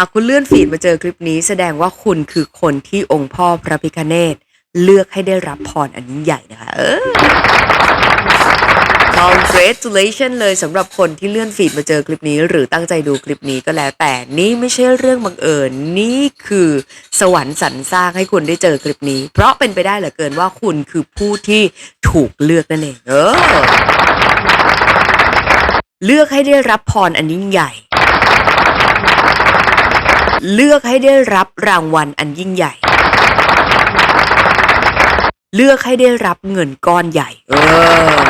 ากคุณเลื่อนฟีดมาเจอคลิปนี้ แสดงว่าคุณคือคนที่องค์พ่อพระพิคเนตเลือกให้ได้รับพรอันยิ่งใหญ่นะคะ เออ congratulation เลยสำหรับคนที่เลื่อนฟีดมาเจอคลิปนี้ หรือตั้งใจดูคลิปนี้ก็แล้วแต่นี่ไม่ใช่เรื่องบังเอิญนี่คือ สวรรค์สรรสร้างให้คุณได้เจอคลิปนี้ เพราะเป็นไปได้เหลือเกินว่าคุณคือผู้ที่ถูกเลือกนั่นเองเออ เลือกให้ได้รับพรอันยิ่งใหญ่ เลือกให้ได้รับรางวัลอันยิ่งใหญ่ เลือกให้ได้รับเงินก้อนใหญ่ เออ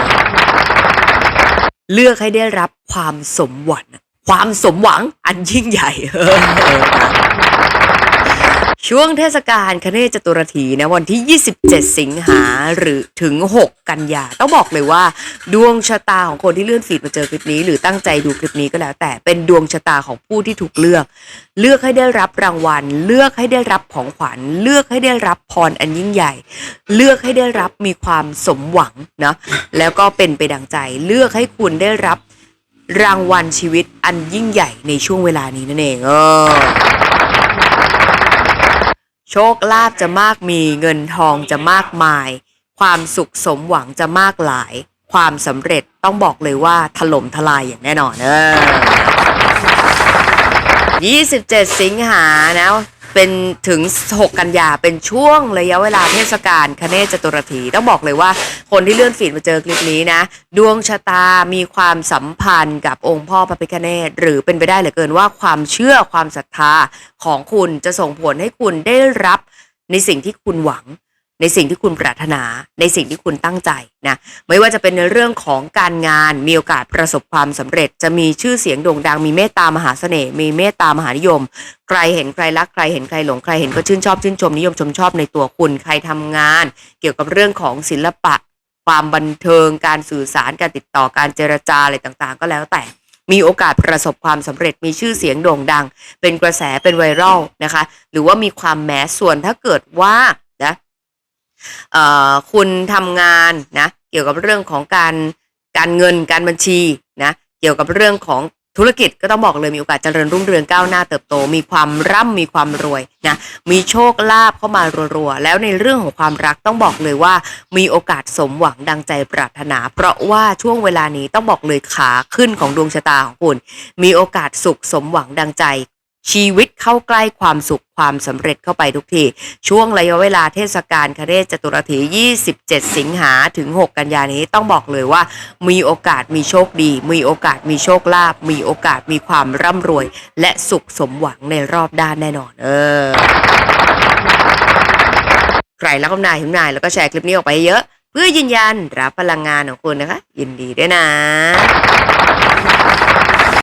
เลือกให้ได้รับความสมหวัง ความสมหวังอันยิ่งใหญ่ เออ ช่วงเทศกาลคเนจตุรถีนะวันที่ 27 สิงหาหรือถึง 6 กันยา ต้องบอกเลยว่า ดวงชะตาของคนที่เลื่อนฟีดมาเจอคลิปนี้ หรือตั้งใจดูคลิปนี้ก็แล้ว แต่เป็นดวงชะตาของผู้ที่ถูกเลือก เลือกให้ได้รับรางวัล เลือกให้ได้รับของขวัญ เลือกให้ได้รับพรอันยิ่งใหญ่ เลือกให้ได้รับมีความสมหวังเนาะแล้วก็เป็นไปดังใจ เลือกให้คุณได้รับรางวัลชีวิตอันยิ่งใหญ่ในช่วงเวลานี้นั่นเองเออ โชคลาภจะมากมีเงินทองจะมากมาย ความสุขสมหวังจะมากหลาย ความสำเร็จต้องบอกเลยว่าถล่มทลายอย่างแน่นอนเออ27 สิงหานะ เป็นถึง 6 กันยาเป็นช่วงระยะเวลาเทศกาลคเนศจตุรถีต้องบอกเลยว่าคนที่เลื่อนฟีดมาเจอคลิปนี้นะ ดวงชะตามีความสัมพันธ์กับองค์พ่อพระพิฆเนศหรือเป็นไปได้เหลือเกินว่าความเชื่อความศรัทธาของคุณจะส่งผลให้คุณได้รับในสิ่งที่คุณหวัง ในสิ่งที่คุณปรารถนาในสิ่งที่คุณตั้งใจนะไม่ว่าจะเป็นในเรื่องของการงานมีโอกาสประสบความสำเร็จ จะมีชื่อเสียงโด่งดังมีเมตตามหาเสน่ห์มีเมตตามหานิยม ใครเห็นใครรักใครเห็นใครหลงใครเห็นก็ชื่นชอบชื่นชมนิยมชมชอบในตัวคุณใครทำงาน เกี่ยวกับเรื่องของศิลปะ ความบันเทิง การสื่อสารการติดต่อการเจรจาอะไรต่างๆ ก็แล้วแต่มีโอกาสประสบความสำเร็จมีชื่อเสียงโด่งดัง เป็นกระแสเป็นไวรัลนะคะ หรือว่ามีความแมสส่วนถ้าเกิดว่า คุณทำงานนะเกี่ยวกับเรื่องของการการเงินการบัญชีนะเกี่ยวกับเรื่องของธุรกิจก็ต้องบอกเลยมีโอกาสเจริญรุ่งเรืองก้าวหน้าเติบโต มีความร่ำมีความรวยนะมีโชคลาภเข้ามารัวๆแล้วในเรื่องของความรักต้องบอกเลยว่า มีโอกาสสมหวังดังใจปรารถนา เพราะว่าช่วงเวลานี้ต้องบอกเลยขาขึ้นของดวงชะตาของคุณ มีโอกาสสุขสมหวังดังใจ ชีวิตเข้าใกล้ความสุขความสำเร็จเข้าไปทุกที ช่วงระยะเวลาเทศกาลคเนศจตุรถี 27 สิงหาถึง 6 กันยานี้ต้องบอกเลยว่า มีโอกาสมีโชคดี มีโอกาสมีโชคลาภมีโอกาสมีความร่ำรวย และสุขสมหวังในรอบด้านแน่นอน เออ ใครรักคุณนายคุณนายแล้วก็แชร์คลิปนี้ออกไปเยอะ เพื่อยืนยันรับพลังงานของคุณนะคะ ยินดีด้วยนะ